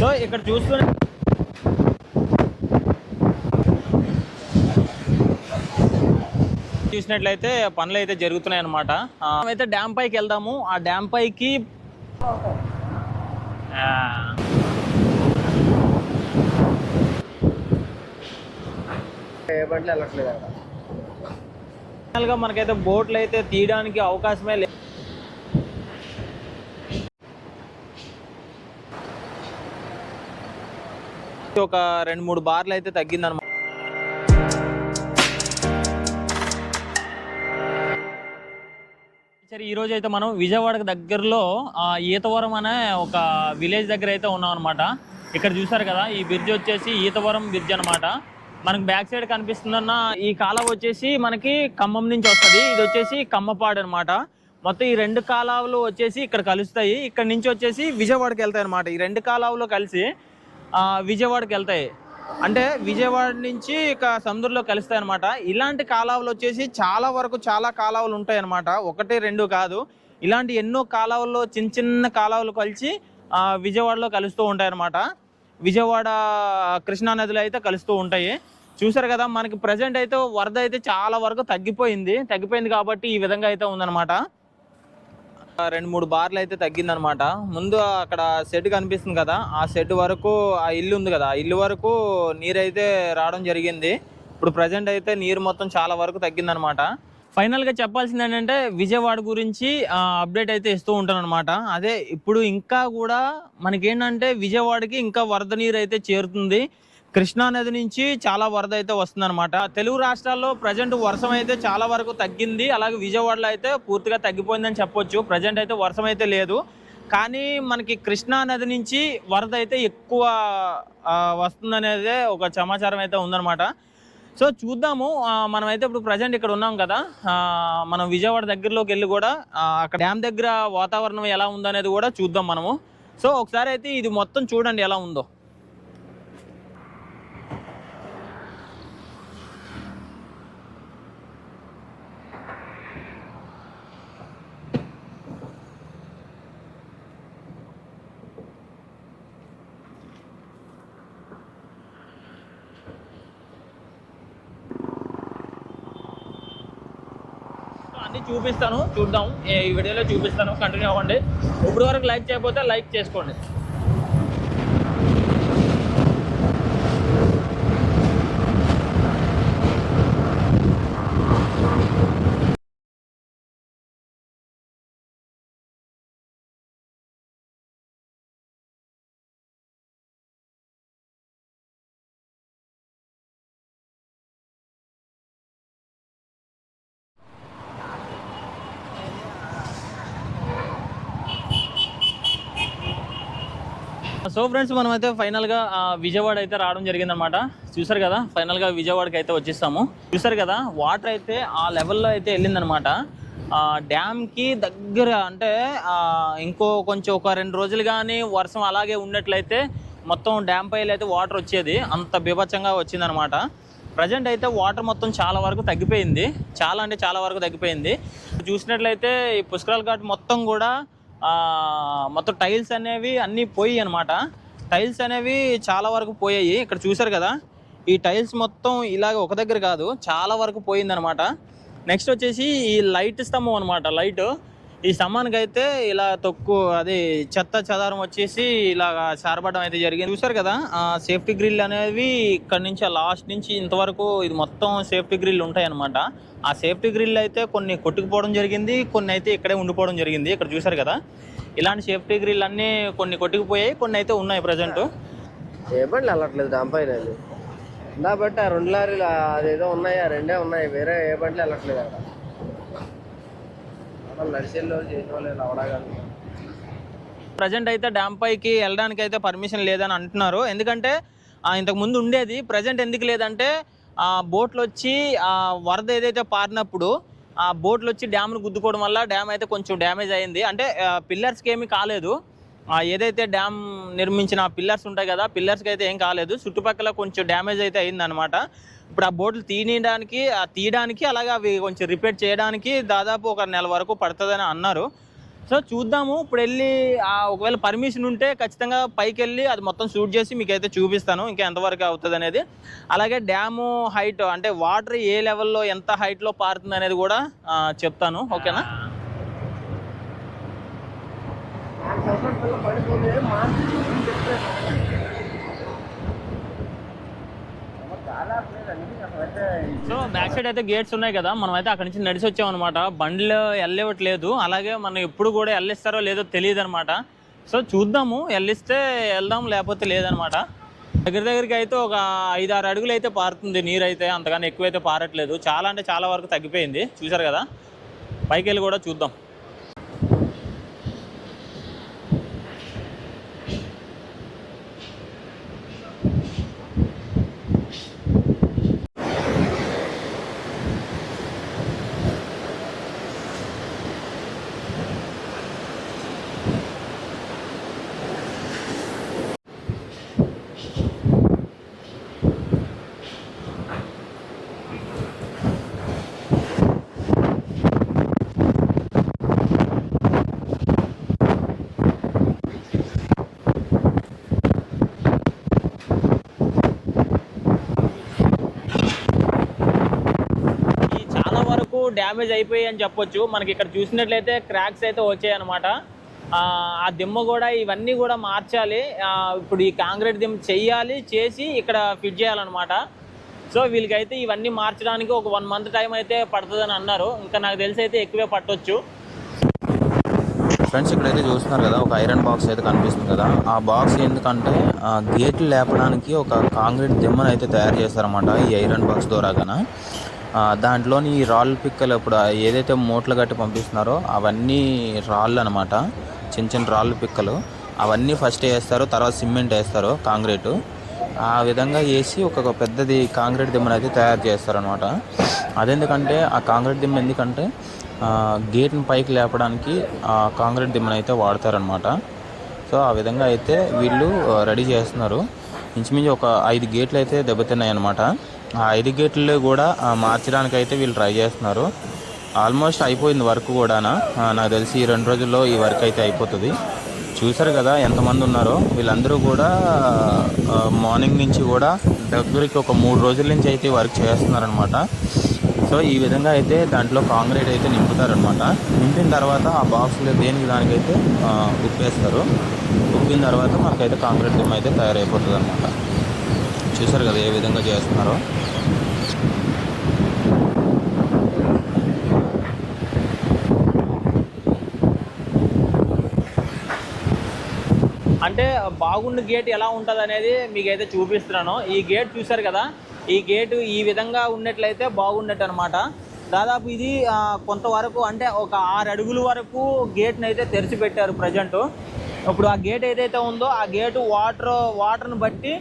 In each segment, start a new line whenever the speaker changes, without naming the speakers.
So ఇక్కడ చూసుకుని చూసినట్లయితే పనులు అయితే జరుగుతున్నాయి అనమాట అయితే డ్యామ్ పైకి వెళ్దాము. ఆ డ్యామ్ పైకి మనకైతే బోట్లు అయితే తీయడానికి అవకాశమే లేదు. ఒక రెండు మూడు బార్లు అయితే తగ్గిందనమాట సరే ఈ రోజు అయితే మనం విజయవాడకు దగ్గరలో ఈతవరం అనే ఒక విలేజ్ దగ్గర అయితే ఉన్నాం అనమాట ఇక్కడ చూసారు కదా ఈ బ్రిడ్జ్ వచ్చేసి ఈతవరం బ్రిడ్జ్ అన్నమాట. మనకు బ్యాక్ సైడ్ కనిపిస్తుందన్న ఈ కాలువ వచ్చేసి మనకి ఖమ్మం నుంచి వస్తుంది. ఇది వచ్చేసి కమ్మపాడు అనమాట మొత్తం ఈ రెండు కాలువలు వచ్చేసి ఇక్కడ కలుస్తాయి. ఇక్కడ నుంచి వచ్చేసి విజయవాడకి వెళ్తాయి అనమాట ఈ రెండు కాలువలు కలిసి విజయవాడకి వెళ్తాయి. అంటే విజయవాడ నుంచి ఇక సముద్రంలో కలుస్తాయి అనమాట ఇలాంటి కాలువలు వచ్చేసి చాలా వరకు చాలా కాలువలు ఉంటాయి అనమాట ఒకటి రెండు కాదు. ఇలాంటి ఎన్నో కాలువల్లో చిన్న చిన్న కాలువలు కలిసి విజయవాడలో కలుస్తూ ఉంటాయి అనమాట విజయవాడ కృష్ణా నదిలో అయితే కలుస్తూ ఉంటాయి. చూసారు కదా మనకి ప్రజెంట్ అయితే వరద అయితే చాలా వరకు తగ్గిపోయింది. తగ్గిపోయింది కాబట్టి ఈ విధంగా అయితే ఉందన్నమాట. రెండు మూడు బార్లు అయితే తగ్గిందనమాట. ముందు అక్కడ షెడ్ కనిపిస్తుంది కదా ఆ షెడ్ వరకు ఆ ఇల్లు ఉంది కదా ఆ ఇల్లు వరకు నీరు అయితే రావడం జరిగింది. ఇప్పుడు ప్రజెంట్ అయితే నీరు మొత్తం చాలా వరకు తగ్గిందనమాట. ఫైనల్గా చెప్పాల్సింది ఏంటంటే విజయవాడ గురించి అప్డేట్ అయితే ఇస్తూ ఉంటాను అనమాట అదే ఇప్పుడు ఇంకా కూడా మనకేంటంటే విజయవాడకి ఇంకా వరద నీరు అయితే చేరుతుంది. కృష్ణా నది నుంచి చాలా వరద అయితే వస్తుందన్నమాట. తెలుగు రాష్ట్రాల్లో ప్రజెంట్ వర్షం అయితే చాలా వరకు తగ్గింది. అలాగే విజయవాడలో అయితే పూర్తిగా తగ్గిపోయిందని చెప్పొచ్చు. ప్రజెంట్ అయితే వర్షం అయితే లేదు. కానీ మనకి కృష్ణా నది నుంచి వరద అయితే ఎక్కువ వస్తుందనేదే ఒక సమాచారం అయితే ఉందన్నమాట. సో చూద్దాము. మనమైతే ఇప్పుడు ప్రజెంట్ ఇక్కడ ఉన్నాం కదా. మనం విజయవాడ దగ్గరలోకి వెళ్ళి కూడా అక్కడ డ్యామ్ దగ్గర వాతావరణం ఎలా ఉందనేది కూడా చూద్దాం మనము. సో ఒకసారి అయితే ఇది మొత్తం చూడండి ఎలా ఉందో. అన్ని చూపిస్తాను చూద్దాం. ఏ- ఈ వీడియోలో చూపిస్తాను. కంటిన్యూ అవ్వండి. ఇప్పుడు వరకు లైక్ చేయకపోతే లైక్ చేసుకోండి. సో ఫ్రెండ్స్ మనం అయితే ఫైనల్గా విజయవాడ అయితే రావడం జరిగిందనమాట చూసారు కదా ఫైనల్గా విజయవాడకి అయితే వచ్చేస్తాము చూసారు కదా వాటర్ అయితే ఆ లెవెల్లో అయితే వెళ్ళిందనమాట డ్యామ్కి దగ్గర అంటే ఇంకో కొంచెం ఒక రెండు రోజులు కానీ వర్షం అలాగే ఉన్నట్లయితే మొత్తం డ్యామ్ పైలు అయితే వాటర్ వచ్చేది. అంత బీభత్సంగా వచ్చిందనమాట ప్రజెంట్ అయితే వాటర్ మొత్తం చాలా వరకు తగ్గిపోయింది. చాలా అంటే చాలా వరకు తగ్గిపోయింది. చూసినట్లయితే ఈ పుష్కరాల ఘాట్ మొత్తం కూడా మొత్తం టైల్స్ అనేవి అన్నీ పోయి అనమాట టైల్స్ అనేవి చాలా వరకు పోయాయి. ఇక్కడ చూసారు కదా ఈ టైల్స్ మొత్తం ఇలాగ ఒక దగ్గర కాదు చాలా వరకు పోయిందనమాట నెక్స్ట్ వచ్చేసి ఈ లైట్ స్తంభం అనమాట లైట్. ఈ స్తంభానికి అయితే ఇలా తొక్కు అది చెత్త చెదారం వచ్చేసి ఇలా చేరబడడం అయితే జరిగింది. చూసారు కదా ఆ సేఫ్టీ గ్రిల్ అనేవి ఇక్కడ నుంచి లాస్ట్ నుంచి ఇంతవరకు ఇది మొత్తం సేఫ్టీ గ్రిల్ ఉంటాయి అనమాట ఆ సేఫ్టీ గ్రిల్ అయితే కొన్ని కొట్టుకుపోవడం జరిగింది కొన్ని అయితే ఇక్కడే ఉండిపోవడం జరిగింది. ఇక్కడ చూసారు కదా ఇలాంటి సేఫ్టీ గ్రిల్ అన్నీ కొన్ని కొట్టుకుపోయాయి కొన్ని అయితే ఉన్నాయి ప్రజెంట్.
ఏ బండ్లు వెళ్ళట్లేదు దానిపైన పైన ఇందా బట్టి ఆ రెండు లారీలు అదేదో ఉన్నాయి ఆ రెండే ఉన్నాయి వేరే ఏ బండ్లు వెళ్ళట్లేదు అక్కడ. అసలు నడిచేళ్ళు చేసిన వాళ్ళు
ప్రజెంట్ అయితే డ్యామ్ పైకి వెళ్ళడానికి అయితే పర్మిషన్ లేదని అంటున్నారు. ఎందుకంటే ఇంతకు ముందు ఉండేది ప్రజెంట్ ఎందుకు లేదంటే ఆ బోట్లు వచ్చి ఆ వరద ఏదైతే పారినప్పుడు ఆ బోట్లు వచ్చి డ్యామ్ను గుద్దుకోవడం వల్ల డ్యామ్ అయితే కొంచెం డ్యామేజ్ అయింది. అంటే పిల్లర్స్కి ఏమీ కాలేదు. ఏదైతే డ్యామ్ నిర్మించిన పిల్లర్స్ ఉంటాయి కదా పిల్లర్స్కి అయితే ఏం కాలేదు. చుట్టుపక్కల కొంచెం డ్యామేజ్ అయితే అయిందనమాట ఇప్పుడు ఆ బోట్లు తీయడానికి ఆ తీయడానికి అలాగే అవి కొంచెం రిపేర్ చేయడానికి దాదాపు ఒక నెల వరకు పడుతుందని అన్నారు. సో చూద్దాము. ఇప్పుడు వెళ్ళి ఆ, ఒకవేళ పర్మిషన్ ఉంటే ఖచ్చితంగా పైకి వెళ్ళి అది మొత్తం షూట్ చేసి మీకు అయితే చూపిస్తాను. ఇంకా ఎంతవరకు అవుతుంది అనేది. అలాగే డ్యాము హైట్ అంటే వాటర్ ఏ లెవెల్లో ఎంత హైట్లో పారుతుంది అనేది కూడా చెప్తాను. ఓకేనా? సో బ్యాక్ సైడ్ అయితే గేట్స్ ఉన్నాయి కదా మనం అయితే అక్కడి నుంచి నడిచి వచ్చాం అనమాట బండ్లు వెళ్ళేవట్లేదు అలాగే మనం ఎప్పుడు కూడా వెళ్ళిస్తారో లేదో తెలియదు అనమాట సో చూద్దాము వెళ్ళిస్తే వెళ్దాం లేకపోతే లేదనమాట దగ్గర దగ్గరికి అయితే ఒక ఐదు ఆరు అడుగులు అయితే పారుతుంది నీరు అయితే అంతగానే ఎక్కువైతే పారట్లేదు. చాలా అంటే చాలా వరకు తగ్గిపోయింది చూసారు కదా? పైకి వెళ్ళి కూడా చూద్దాం ఈ చాలా వరకు డ్యామేజ్ అయిపోయాయి అని చెప్పొచ్చు. మనకి ఇక్కడ చూసినట్లయితే క్రాక్స్ అయితే వచ్చాయి అనమాట ఆ దిమ్మ కూడా ఇవన్నీ కూడా మార్చాలి. ఇప్పుడు ఈ కాంక్రీట్ దిమ్మ చేయాలి చేసి ఇక్కడ ఫిట్ చేయాలన్నమాట. సో వీళ్ళకైతే ఇవన్నీ మార్చడానికి ఒక వన్ మంత్ టైం అయితే పడుతుందని అన్నారు. ఇంకా నాకు తెలిసి అయితే ఎక్కువే పట్టొచ్చు.
ఫ్రెండ్స్ ఇక్కడైతే చూస్తున్నారు కదా ఒక ఐరన్ బాక్స్ అయితే కనిపిస్తుంది కదా. ఆ బాక్స్ ఎందుకంటే ఆ గేట్లు లేపడానికి ఒక కాంక్రీట్ దిమ్మను అయితే తయారు చేస్తారన్నమాట ఈ ఐరన్ బాక్స్ ద్వారా కన దాంట్లోని ఈ రాళ్ళు పిక్కలు ఇప్పుడు ఏదైతే మూటలు కట్టి పంపిస్తున్నారో అవన్నీ రాళ్ళు అనమాట చిన్న చిన్న రాళ్ళు పిక్కలు. అవన్నీ ఫస్ట్ వేస్తారు తర్వాత సిమెంట్ వేస్తారు కాంక్రీటు. ఆ విధంగా వేసి ఒక పెద్దది కాంక్రీట్ దిమ్మను అయితే తయారు చేస్తారనమాట అదెందుకంటే ఆ కాంక్రీట్ దిమ్మ ఎందుకంటే గేట్ని పైకి లేపడానికి ఆ కాంక్రీట్ దిమ్మను అయితే వాడతారనమాట సో ఆ విధంగా అయితే వీళ్ళు రెడీ చేస్తున్నారు. ఇంచుమించు ఒక ఐదు గేట్లు అయితే దెబ్బతిన్నాయి అనమాట ఆ ఐదు గేట్లు కూడా మార్చడానికి అయితే వీళ్ళు ట్రై చేస్తున్నారు. ఆల్మోస్ట్ అయిపోయింది వర్క్ కూడానా? నాకు తెలిసి ఈ రెండు రోజుల్లో ఈ వర్క్ అయితే అయిపోతుంది. చూసారు కదా ఎంతమంది ఉన్నారో? వీళ్ళందరూ కూడా మార్నింగ్ నుంచి కూడా దగ్గరికి ఒక మూడు రోజుల నుంచి అయితే వర్క్ చేస్తున్నారనమాట సో ఈ విధంగా అయితే దాంట్లో కాంక్రీట్ అయితే నింపుతారనమాట నింపిన తర్వాత ఆ బాక్స్లో దేనికి దానికైతే ఉప్పేస్తారు. ఉప్పిన తర్వాత మనకైతే కాంక్రీట్ దిమ్మ అయితే తయారైపోతుంది అనమాట చూసారు కదా ఏ విధంగా చేస్తున్నారో?
అంటే బాగుండు గేట్ ఎలా ఉంటుంది అనేది మీకైతే చూపిస్తున్నాను. ఈ గేట్ చూశారు కదా? ఈ గేటు ఈ విధంగా ఉన్నట్లయితే బాగున్నట్టు అనమాట దాదాపు ఇది కొంతవరకు అంటే ఒక ఆరు అడుగుల వరకు గేట్ని అయితే తెరిచిపెట్టారు ప్రజెంట్. ఇప్పుడు ఆ గేట్ ఏదైతే ఉందో ఆ గేటు వాటర్ వాటర్ని బట్టి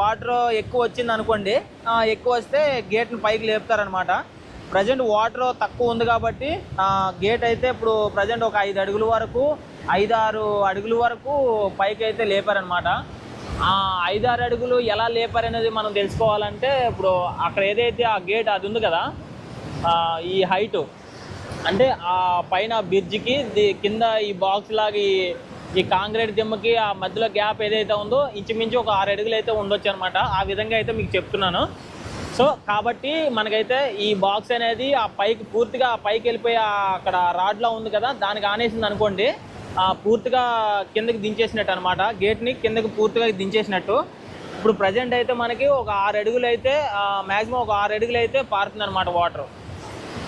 వాటర్ ఎక్కువ వచ్చింది అనుకోండి ఎక్కువ వస్తే గేట్ని పైకి లేపుతారనమాట ప్రజెంట్ వాటర్ తక్కువ ఉంది కాబట్టి గేట్ అయితే ఇప్పుడు ప్రజెంట్ ఒక ఐదు అడుగుల వరకు ఐదు ఆరు అడుగుల వరకు పైకి అయితే లేపారనమాట ఆ ఐదు ఆరు అడుగులు ఎలా లేపారనేది మనం తెలుసుకోవాలంటే ఇప్పుడు అక్కడ ఏదైతే ఆ గేట్ అది ఉంది కదా ఈ హైట్ అంటే ఆ పైన బ్రిడ్జికి ది- కింద ఈ బాక్స్ లాగా ఈ ఈ కాంక్రీట్ దిమ్మకి ఆ మధ్యలో గ్యాప్ ఏదైతే ఉందో ఇంచుమించు ఒక ఆరు అడుగులు అయితే ఉండొచ్చు అనమాట ఆ విధంగా అయితే మీకు చెప్తున్నాను. సో కాబట్టి మనకైతే ఈ బాక్స్ అనేది ఆ పైకి పూర్తిగా ఆ పైకి వెళ్ళిపోయి అక్కడ రాడ్లో ఉంది కదా దానికి ఆనేసింది అనుకోండి పూర్తిగా కిందకి దించేసినట్టు అనమాట గేట్ని కిందకి పూర్తిగా దించేసినట్టు. ఇప్పుడు ప్రజెంట్ అయితే మనకి ఒక ఆరు అడుగులు అయితే మ్యాక్సిమం ఒక ఆరు అడుగులు అయితే పారుతుంది అనమాట వాటర్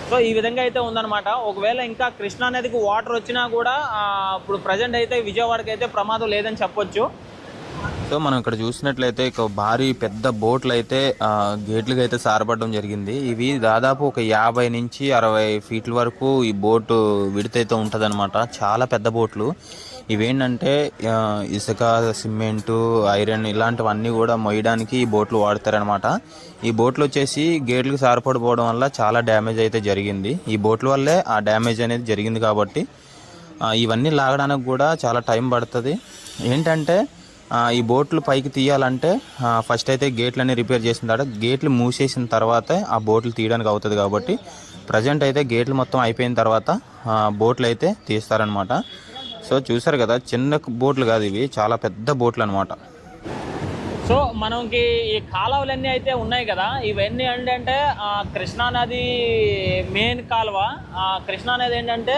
సో ఈ విధంగా అయితే ఉందన్నమాట. ఒకవేళ ఇంకా కృష్ణా నదికి వాటర్ వచ్చినా కూడా ఇప్పుడు ప్రజెంట్ అయితే విజయవాడకి అయితే ప్రమాదం లేదని చెప్పొచ్చు.
సో మనం ఇక్కడ చూసినట్లయితే ఇక భారీ పెద్ద బోట్లు అయితే ఆ, గేట్లకు అయితే సారపడడం జరిగింది. ఇవి దాదాపు ఒక యాభై నుంచి అరవై ఫీట్ల వరకు ఈ బోటు విడతైతే ఉంటుంది అనమాట చాలా పెద్ద బోట్లు. ఇవేంటంటే ఇసుక సిమెంటు ఐరన్ ఇలాంటివన్నీ కూడా మొయ్యడానికి ఈ బోట్లు వాడతారనమాట ఈ బోట్లు వచ్చేసి గేట్లకు సారపడిపోవడం వల్ల చాలా డ్యామేజ్ అయితే జరిగింది. ఈ బోట్ల వల్లే ఆ డ్యామేజ్ అనేది జరిగింది కాబట్టి ఇవన్నీ లాగడానికి కూడా చాలా టైం పడుతుంది. ఏంటంటే ఈ బోట్లు పైకి తీయాలంటే ఫస్ట్ అయితే గేట్లన్నీ రిపేర్ చేసిన తర్వాత గేట్లు మూసేసిన తర్వాతే ఆ బోట్లు తీయడానికి అవుతుంది కాబట్టి ప్రజెంట్ అయితే గేట్లు మొత్తం అయిపోయిన తర్వాత బోట్లు అయితే తీస్తారనమాట సో చూసారు కదా చిన్న బోట్లు కాదు ఇవి చాలా పెద్ద బోట్లు అనమాట
సో మనకి ఈ కాలువలన్నీ అయితే ఉన్నాయి కదా ఇవన్నీ ఏంటంటే కృష్ణానది మెయిన్ కాలువ. కృష్ణానది ఏంటంటే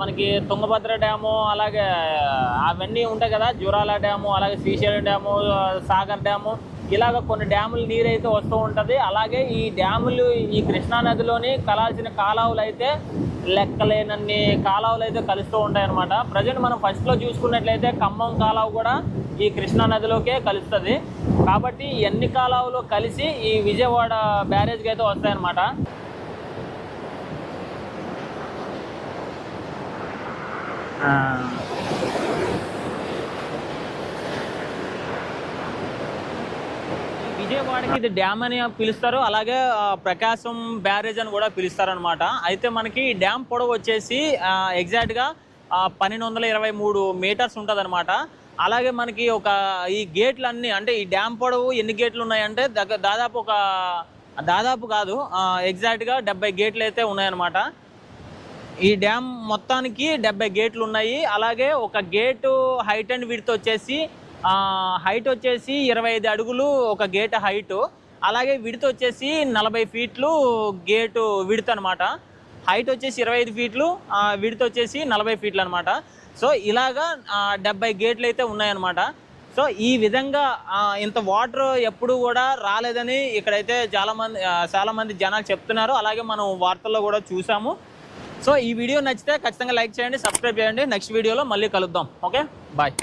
మనకి తుంగభద్ర డ్యాము అలాగే అవన్నీ ఉంటాయి కదా జూరాల డ్యాము అలాగే శ్రీశైలం డ్యాము సాగర్ డ్యాము. ఇలాగ కొన్ని డ్యాములు నీరు అయితే వస్తూ ఉంటుంది. అలాగే ఈ డ్యాములు ఈ కృష్ణా నదిలోని కలాల్సిన కాలువలు అయితే లెక్కలేనన్ని కాలువలు అయితే కలుస్తూ ఉంటాయన్నమాట. ప్రజెంట్ మనం ఫస్ట్లో చూసుకున్నట్లయితే ఖమ్మం కాలువ కూడా ఈ కృష్ణా నదిలోకే కలుస్తుంది. కాబట్టి ఎన్ని అన్ని కాలువలు కలిసి ఈ విజయవాడ బ్యారేజ్కి అయితే వస్తాయన్నమాట. విజయవాడకి ఇది డ్యామ్ అని పిలుస్తారు అలాగే ప్రకాశం బ్యారేజ్ అని కూడా పిలుస్తారు అనమాట అయితే మనకి డ్యామ్ పొడవు వచ్చేసి ఎగ్జాక్ట్గా పన్నెండు వందల ఇరవై మూడు మీటర్స్ ఉంటుంది అలాగే మనకి ఒక ఈ గేట్లు అన్నీ అంటే ఈ డ్యామ్ పొడవు ఎన్ని గేట్లు ఉన్నాయంటే దగ్గర దాదాపు ఒక దాదాపు కాదు ఎగ్జాక్ట్గా డెబ్బై గేట్లు అయితే ఉన్నాయన్నమాట. ఈ డ్యామ్ మొత్తానికి డెబ్బై గేట్లు ఉన్నాయి. అలాగే ఒక గేటు హైట్ అండ్ విడ్త్ వచ్చేసి హైట్ వచ్చేసి ఇరవై ఐదు అడుగులు ఒక గేట్ హైట్. అలాగే విడత వచ్చేసి నలభై ఫీట్లు గేటు విడత అనమాట హైట్ వచ్చేసి ఇరవై ఐదు ఫీట్లు విడత వచ్చేసి నలభై ఫీట్లు అనమాట సో ఇలాగా డెబ్బై గేట్లు అయితే ఉన్నాయన్నమాట. సో ఈ విధంగా ఇంత వాటర్ ఎప్పుడు కూడా రాలేదని ఇక్కడైతే చాలామంది చాలామంది జనాలు చెప్తున్నారు. అలాగే మనం వార్తల్లో కూడా చూసాము. సో ఈ వీడియో నచ్చితే ఖచ్చితంగా లైక్ చేయండి సబ్స్క్రైబ్ చేయండి. నెక్స్ట్ వీడియోలో మళ్ళీ కలుద్దాం. ఓకే? బాయ్.